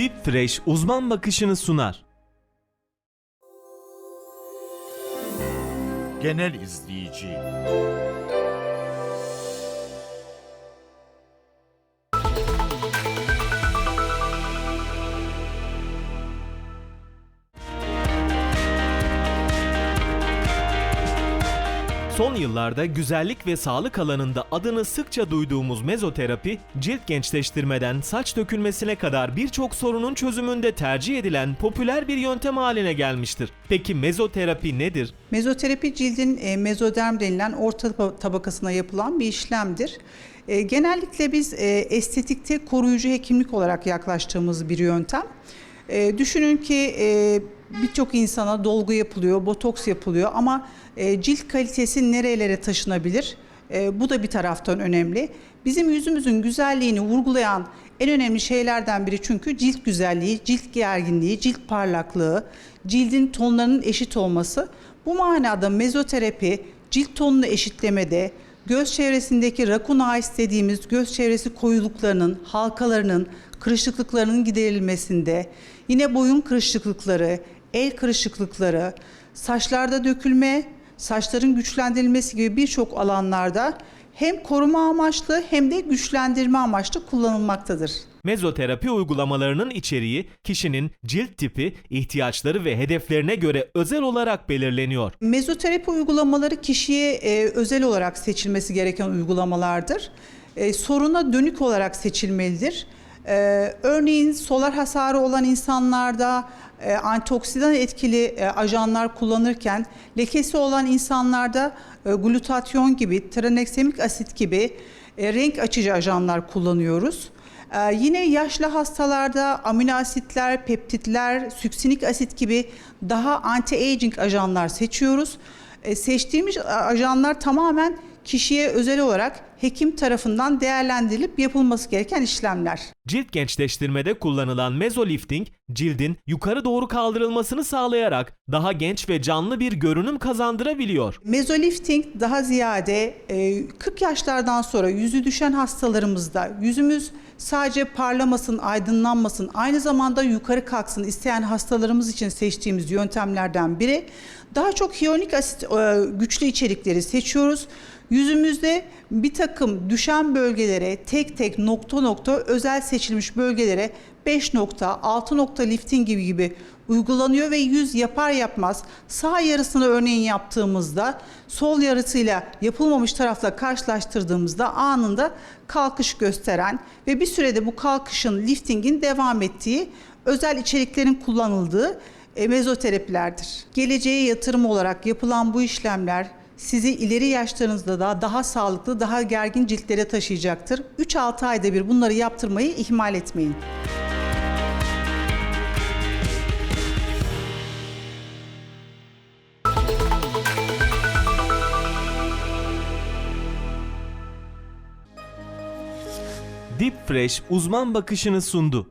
Deep Fresh uzman bakışını sunar. Genel izleyici. Son yıllarda güzellik ve sağlık alanında adını sıkça duyduğumuz mezoterapi, cilt gençleştirmeden saç dökülmesine kadar birçok sorunun çözümünde tercih edilen popüler bir yöntem haline gelmiştir. Peki mezoterapi nedir? Mezoterapi cildin e, mezoderm denilen orta taba- tabakasına yapılan bir işlemdir. E, genellikle biz e, estetikte koruyucu hekimlik olarak yaklaştığımız bir yöntem. Düşünün ki birçok insana dolgu yapılıyor, botoks yapılıyor ama e, cilt kalitesi nerelere taşınabilir? E, bu da bir taraftan önemli. Bizim yüzümüzün güzelliğini vurgulayan en önemli şeylerden biri çünkü cilt güzelliği, cilt gerginliği, cilt parlaklığı, cildin tonlarının eşit olması. Bu manada mezoterapi cilt tonunu eşitlemede, göz çevresindeki rakun eyes dediğimiz göz çevresi koyuluklarının, halkalarının, kırışıklıklarının giderilmesinde, yine boyun kırışıklıkları, el kırışıklıkları, saçlarda dökülme, saçların güçlendirilmesi gibi birçok alanlarda hem koruma amaçlı hem de güçlendirme amaçlı kullanılmaktadır. Mezoterapi uygulamalarının içeriği kişinin cilt tipi, ihtiyaçları ve hedeflerine göre özel olarak belirleniyor. Mezoterapi uygulamaları kişiye e, özel olarak seçilmesi gereken uygulamalardır. E, soruna dönük olarak seçilmelidir. E, örneğin solar hasarı olan insanlarda e, antioksidan etkili e, ajanlar kullanırken lekesi olan insanlarda e, glutatyon gibi, traneksemik asit gibi e, renk açıcı ajanlar kullanıyoruz. Ee, yine yaşlı hastalarda amino asitler, peptitler, süksinik asit gibi daha anti-aging ajanlar seçiyoruz. Ee, seçtiğimiz ajanlar tamamen kişiye özel olarak hekim tarafından değerlendirilip yapılması gereken işlemler. Cilt gençleştirmede kullanılan mezolifting, cildin yukarı doğru kaldırılmasını sağlayarak daha genç ve canlı bir görünüm kazandırabiliyor. Mezolifting daha ziyade e, 40 yaşlardan sonra yüzü düşen hastalarımızda yüzümüz sadece parlamasın, aydınlanmasın, aynı zamanda yukarı kalksın isteyen hastalarımız için seçtiğimiz yöntemlerden biri. Daha çok hyaluronik asit e, güçlü içerikleri seçiyoruz. Yüzümüzde bir takım düşen bölgelere tek tek nokta nokta özel seçilmiş bölgelere 5 nokta, 6 nokta lifting gibi gibi uygulanıyor ve yüz yapar yapmaz sağ yarısını örneğin yaptığımızda sol yarısıyla yapılmamış tarafla karşılaştırdığımızda anında kalkış gösteren ve bir sürede bu kalkışın liftingin devam ettiği özel içeriklerin kullanıldığı e, mezoterapilerdir. Geleceğe yatırım olarak yapılan bu işlemler sizi ileri yaşlarınızda da daha sağlıklı, daha gergin ciltlere taşıyacaktır. 3-6 ayda bir bunları yaptırmayı ihmal etmeyin. Deep Fresh uzman bakışını sundu.